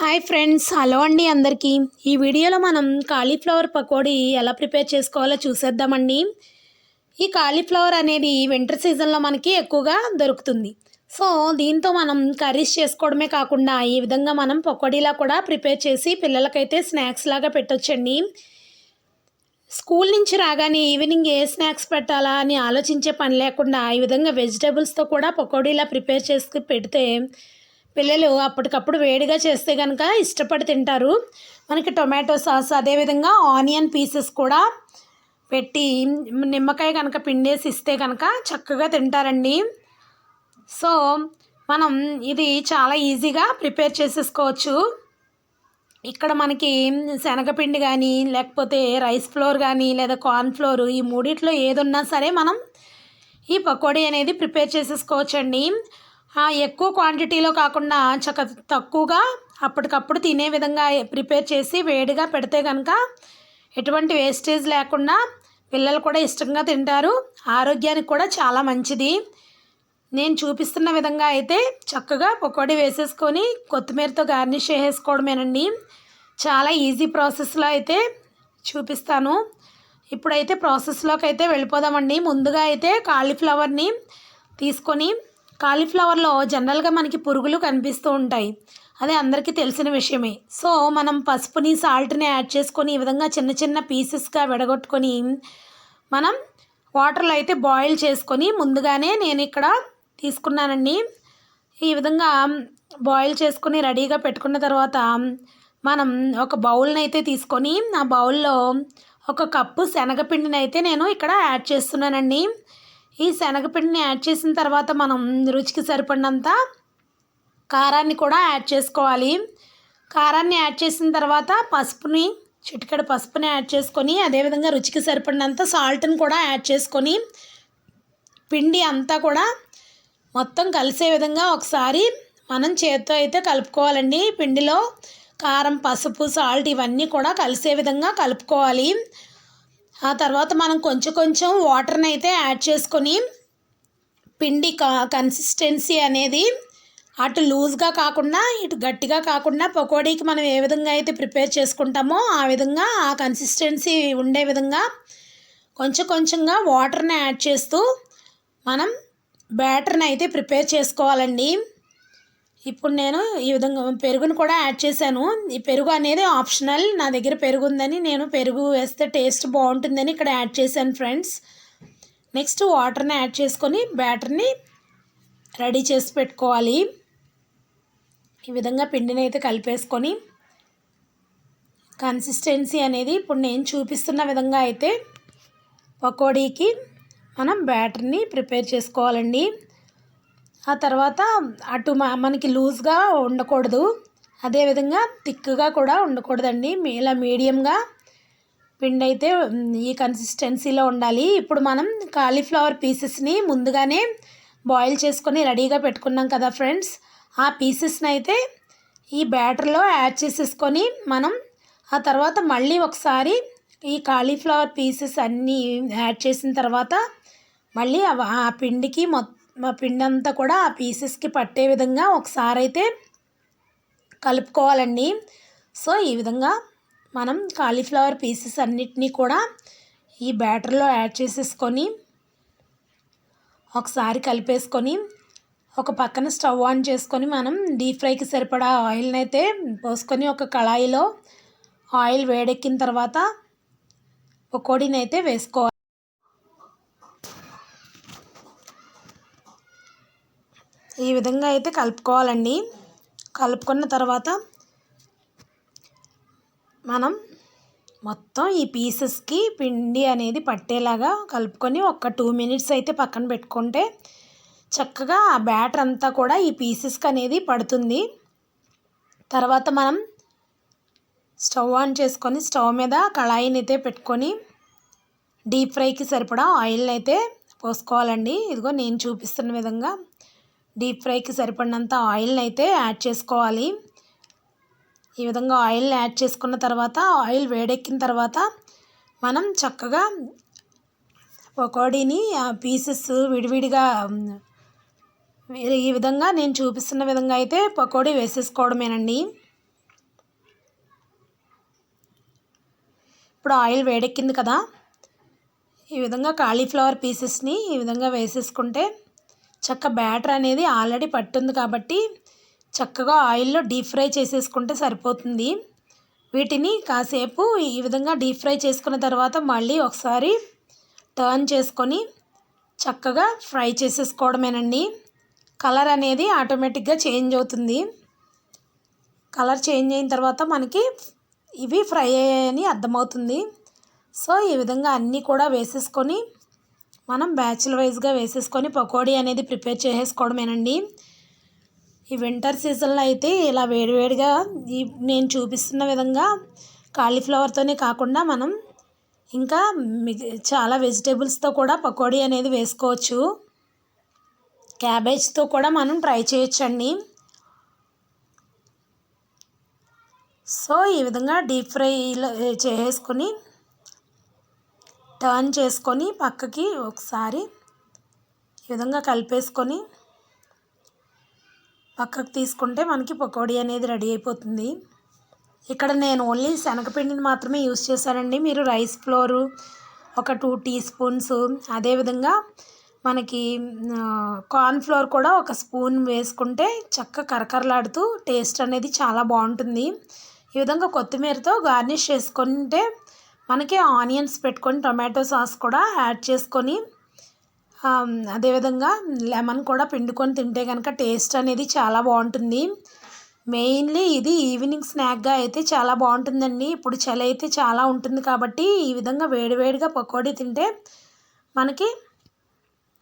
Hi friends hello అండి అందరికీ. ఈ వీడియోలో మనం కాలీఫ్లవర్ పకోడీ ఎలా ప్రిపేర్ చేసుకోవాలో చూసేద్దామండి. ఈ కాలీఫ్లవర్ అనేది వింటర్ సీజన్లో మనకి ఎక్కువగా దొరుకుతుంది. సో దీంతో మనం కర్రీస్ చేసుకోవడమే కాకుండా ఈ విధంగా మనం పకోడీలా కూడా ప్రిపేర్ చేసి పిల్లలకైతే స్నాక్స్ లాగా పెట్టొచ్చండి. స్కూల్ నుంచి రాగానే ఈవినింగ్ ఏ స్నాక్స్ పెట్టాలా అని ఆలోచించే పని లేకుండా ఈ విధంగా వెజిటేబుల్స్తో కూడా పకోడీలా ప్రిపేర్ చేసి పెడితే పిల్లలు అప్పటికప్పుడు వేడిగా చేస్తే కనుక ఇష్టపడి తింటారు. మనకి టొమాటో సాస్ అదేవిధంగా ఆనియన్ పీసెస్ కూడా పెట్టి నిమ్మకాయ కనుక పిండేసి ఇస్తే కనుక చక్కగా తింటారండి. సో మనం ఇది చాలా ఈజీగా ప్రిపేర్ చేసేసుకోవచ్చు. ఇక్కడ మనకి శనగపిండి కానీ లేకపోతే రైస్ ఫ్లోర్ కానీ లేదా కార్న్ ఫ్లోర్ ఈ మూడిట్లో ఏదున్నా సరే మనం ఈ పకోడీ అనేది ప్రిపేర్ చేసేసుకోవచ్చండి. ఎక్కువ క్వాంటిటీలో కాకుండా చక్క తక్కువగా అప్పటికప్పుడు తినే విధంగా ప్రిపేర్ చేసి వేడిగా పెడితే కనుక ఎటువంటి వేస్టేజ్ లేకుండా పిల్లలు కూడా ఇష్టంగా తింటారు. ఆరోగ్యానికి కూడా చాలా మంచిది. నేను చూపిస్తున్న విధంగా అయితే చక్కగా పకోడీ వేసేసుకొని కొత్తిమీరతో గార్నిష్ చేసేసుకోవడమేనండి. చాలా ఈజీ ప్రాసెస్లో అయితే చూపిస్తాను. ఇప్పుడైతే ప్రాసెస్లోకి అయితే వెళ్ళిపోదామండి. ముందుగా అయితే కాలీఫ్లవర్ని తీసుకొని కాలీఫ్లవర్లో జనరల్గా మనకి పురుగులు కనిపిస్తూ ఉంటాయి. అదే అందరికీ తెలిసిన విషయమే. సో మనం పసుపుని సాల్ట్ని యాడ్ చేసుకొని ఈ విధంగా చిన్న చిన్న పీసెస్గా విడగొట్టుకొని మనం వాటర్లో అయితే బాయిల్ చేసుకొని ముందుగానే నేను ఇక్కడ తీసుకున్నానండి. ఈ విధంగా బాయిల్ చేసుకొని రెడీగా పెట్టుకున్న తర్వాత మనం ఒక బౌల్ని అయితే తీసుకొని ఆ బౌల్లో ఒక కప్పు శనగపిండిని అయితే నేను ఇక్కడ యాడ్ చేస్తున్నానండి. ఈ శనగపిండిని యాడ్ చేసిన తర్వాత మనం రుచికి సరిపడినంత కారాన్ని కూడా యాడ్ చేసుకోవాలి. కారాన్ని యాడ్ చేసిన తర్వాత పసుపుని చిటికెడు పసుపుని యాడ్ చేసుకొని అదేవిధంగా రుచికి సరిపడినంత సాల్ట్ని కూడా యాడ్ చేసుకొని పిండి అంతా కూడా మొత్తం కలిసే విధంగా ఒకసారి మనం చేత్తో అయితే కలుపుకోవాలండి. పిండిలో కారం పసుపు సాల్ట్ ఇవన్నీ కూడా కలిసే విధంగా కలుపుకోవాలి. ఆ తర్వాత మనం కొంచెం కొంచెం వాటర్ని అయితే యాడ్ చేసుకొని పిండి కన్సిస్టెన్సీ అనేది అటు లూజ్గా కాకుండా ఇటు గట్టిగా కాకుండా పకోడీకి మనం ఏ విధంగా అయితే ప్రిపేర్ చేసుకుంటామో ఆ విధంగా ఆ కన్సిస్టెన్సీ ఉండే విధంగా కొంచెం కొంచెంగా వాటర్ని యాడ్ చేస్తూ మనం బ్యాటర్ని అయితే ప్రిపేర్ చేసుకోవాలండి. ఇప్పుడు నేను ఈ విధంగా పెరుగును కూడా యాడ్ చేశాను. ఈ పెరుగు అనేది ఆప్షనల్ నా దగ్గర పెరుగు ఉందని నేను పెరుగు వేస్తే టేస్ట్ బాగుంటుందని ఇక్కడ యాడ్ చేశాను ఫ్రెండ్స్ నెక్స్ట్ వాటర్ని యాడ్ చేసుకొని బ్యాటర్ని రెడీ చేసి పెట్టుకోవాలి. ఈ విధంగా పిండిని అయితే కలిపేసుకొని కన్సిస్టెన్సీ అనేది ఇప్పుడు నేను చూపిస్తున్న విధంగా అయితే పకోడీకి మనం బ్యాటర్ని ప్రిపేర్ చేసుకోవాలండి. ఆ తర్వాత అటు మనకి లూజ్గా ఉండకూడదు. అదేవిధంగా థిక్గా కూడా ఉండకూడదండి. ఇలా మీడియంగా పిండి అయితే ఈ కన్సిస్టెన్సీలో ఉండాలి. ఇప్పుడు మనం కాలీఫ్లవర్ పీసెస్ని ముందుగానే బాయిల్ చేసుకొని రెడీగా పెట్టుకున్నాం కదా ఫ్రెండ్స్. ఆ పీసెస్ని అయితే ఈ బ్యాటర్లో యాడ్ చేసేసుకొని మనం ఆ తర్వాత మళ్ళీ ఒకసారి ఈ కాలీఫ్లవర్ పీసెస్ అన్నీ యాడ్ చేసిన తర్వాత మళ్ళీ ఆ పిండికి మొత్తం మా పిండి అంతా కూడా ఆ పీసెస్కి పట్టే విధంగా ఒకసారి అయితే కలుపుకోవాలండి. సో ఈ విధంగా మనం కాలీఫ్లవర్ పీసెస్ అన్నిటినీ కూడా ఈ బ్యాటర్లో యాడ్ చేసేసుకొని ఒకసారి కలిపేసుకొని ఒక పక్కన స్టవ్ ఆన్ చేసుకొని మనం డీప్ ఫ్రైకి సరిపడా ఆయిల్ని అయితే పోసుకొని ఒక కళాయిలో ఆయిల్ వేడెక్కిన తర్వాత పకోడీని అయితే వేసుకోవాలి. ఈ విధంగా అయితే కలుపుకోవాలండి. కలుపుకున్న తర్వాత మనం మొత్తం ఈ పీసెస్కి పిండి అనేది పట్టేలాగా కలుపుకొని ఒక టూ మినిట్స్ అయితే పక్కన పెట్టుకుంటే చక్కగా ఆ బ్యాటర్ అంతా కూడా ఈ పీసెస్కి అనేది పడుతుంది. తర్వాత మనం స్టవ్ ఆన్ చేసుకొని స్టవ్ మీద కళాయిని అయితే పెట్టుకొని డీప్ ఫ్రైకి సరిపడా ఆయిల్ని అయితే పోసుకోవాలండి. ఇదిగో నేను చూపిస్తున్న విధంగా డీప్ ఫ్రైకి సరిపడినంత ఆయిల్ని అయితే యాడ్ చేసుకోవాలి. ఈ విధంగా ఆయిల్ని యాడ్ చేసుకున్న తర్వాత ఆయిల్ వేడెక్కిన తర్వాత మనం చక్కగా పకోడీని పీసెస్ విడివిడిగా ఈ విధంగా నేను చూపిస్తున్న విధంగా అయితే పకోడీ వేసేసుకోవడమేనండి. ఇప్పుడు ఆయిల్ వేడెక్కింది కదా ఈ విధంగా కాలీఫ్లవర్ పీసెస్ని ఈ విధంగా వేసేసుకుంటే చక్క బ్యాటర్ అనేది ఆల్రెడీ పట్టుంది కాబట్టి చక్కగా ఆయిల్లో డీప్ ఫ్రై చేసేసుకుంటే సరిపోతుంది. వీటిని కాసేపు ఈ విధంగా డీప్ ఫ్రై చేసుకున్న తర్వాత మళ్ళీ ఒకసారి టర్న్ చేసుకొని చక్కగా ఫ్రై చేసేసుకోవడమేనండి. కలర్ అనేది ఆటోమేటిక్గా చేంజ్ అవుతుంది. కలర్ చేంజ్ అయిన తర్వాత మనకి ఇవి ఫ్రై అయ్యాయని అర్థమవుతుంది. సో ఈ విధంగా అన్నీ కూడా వేసేసుకొని మనం బ్యాచ్ల వైజ్గా వేసేసుకొని పకోడీ అనేది ప్రిపేర్ చేసేసుకోవడమేనండి. ఈ వింటర్ సీజన్లో అయితే ఇలా వేడివేడిగా ఈ నేను చూపిస్తున్న విధంగా కాలీఫ్లవర్తోనే కాకుండా మనం ఇంకా చాలా వెజిటేబుల్స్తో కూడా పకోడీ అనేది వేసుకోవచ్చు. క్యాబేజ్తో కూడా మనం ట్రై చేయొచ్చండి. సో ఈ విధంగా డీప్ ఫ్రై చేసేసుకొని టర్న్ చేసుకొని పక్కకి ఒకసారి ఈ విధంగా కలిపేసుకొని పక్కకు తీసుకుంటే మనకి పకోడీ అనేది రెడీ అయిపోతుంది. ఇక్కడ నేను ఓన్లీ శనగపిండిని మాత్రమే యూస్ చేశానండి. మీరు రైస్ ఫ్లోరు ఒక టూ టీ స్పూన్స్ అదేవిధంగా మనకి కార్న్ ఫ్లోర్ కూడా ఒక స్పూన్ వేసుకుంటే చక్క కరకరలాడుతూ టేస్ట్ అనేది చాలా బాగుంటుంది. ఈ విధంగా కొత్తిమీరతో గార్నిష్ చేసుకుంటే మనకి ఆనియన్స్ పెట్టుకొని టొమాటో సాస్ కూడా యాడ్ చేసుకొని అదేవిధంగా లెమన్ కూడా పిండుకొని తింటే కనుక టేస్ట్ అనేది చాలా బాగుంటుంది. మెయిన్లీ ఇది ఈవినింగ్ స్నాక్గా అయితే చాలా బాగుంటుందండి. ఇప్పుడు చలి అయితే చాలా ఉంటుంది కాబట్టి ఈ విధంగా వేడివేడిగా పకోడీ తింటే మనకి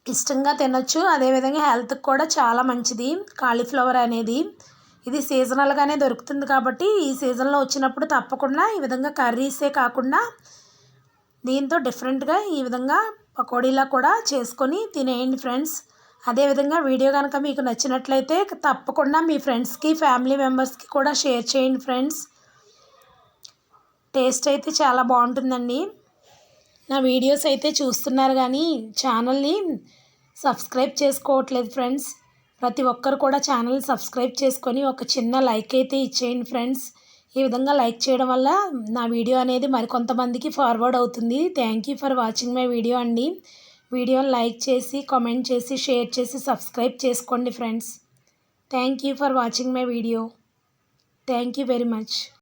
ఇష్టంగా తినొచ్చు. అదేవిధంగా హెల్త్కి కూడా చాలా మంచిది. కాలీఫ్లవర్ అనేది ఇది సీజనల్గానే దొరుకుతుంది కాబట్టి ఈ సీజన్లో వచ్చినప్పుడు తప్పకుండా ఈ విధంగా కర్రీసే కాకుండా దీంతో డిఫరెంట్గా ఈ విధంగా పకోడీలా కూడా చేసుకొని తినేయండి ఫ్రెండ్స్ అదేవిధంగా వీడియో కనుక మీకు నచ్చినట్లయితే తప్పకుండా మీ ఫ్రెండ్స్కి ఫ్యామిలీ మెంబర్స్కి కూడా షేర్ చేయండి ఫ్రెండ్స్ టేస్ట్ అయితే చాలా బాగుంటుందండి. నా వీడియోస్ అయితే చూస్తున్నారు కానీ ఛానల్ని సబ్స్క్రైబ్ చేసుకోవట్లేదు ఫ్రెండ్స్ ప్రతి ఒక్కరు కూడా ఛానల్ సబ్స్క్రైబ్ చేసుకొని ఒక చిన్న లైక్ అయితే ఇచ్చేయండి ఫ్రెండ్స్. ఈ విధంగా లైక్ చేయడం వల్ల నా వీడియో అనేది మరికొంతమందికి ఫార్వర్డ్ అవుతుంది. Thank you for watching my video అండి. వీడియోని లైక్ చేసి కామెంట్ చేసి షేర్ చేసి సబ్స్క్రైబ్ చేసుకోండి friends. Thank you for watching my video thank you very much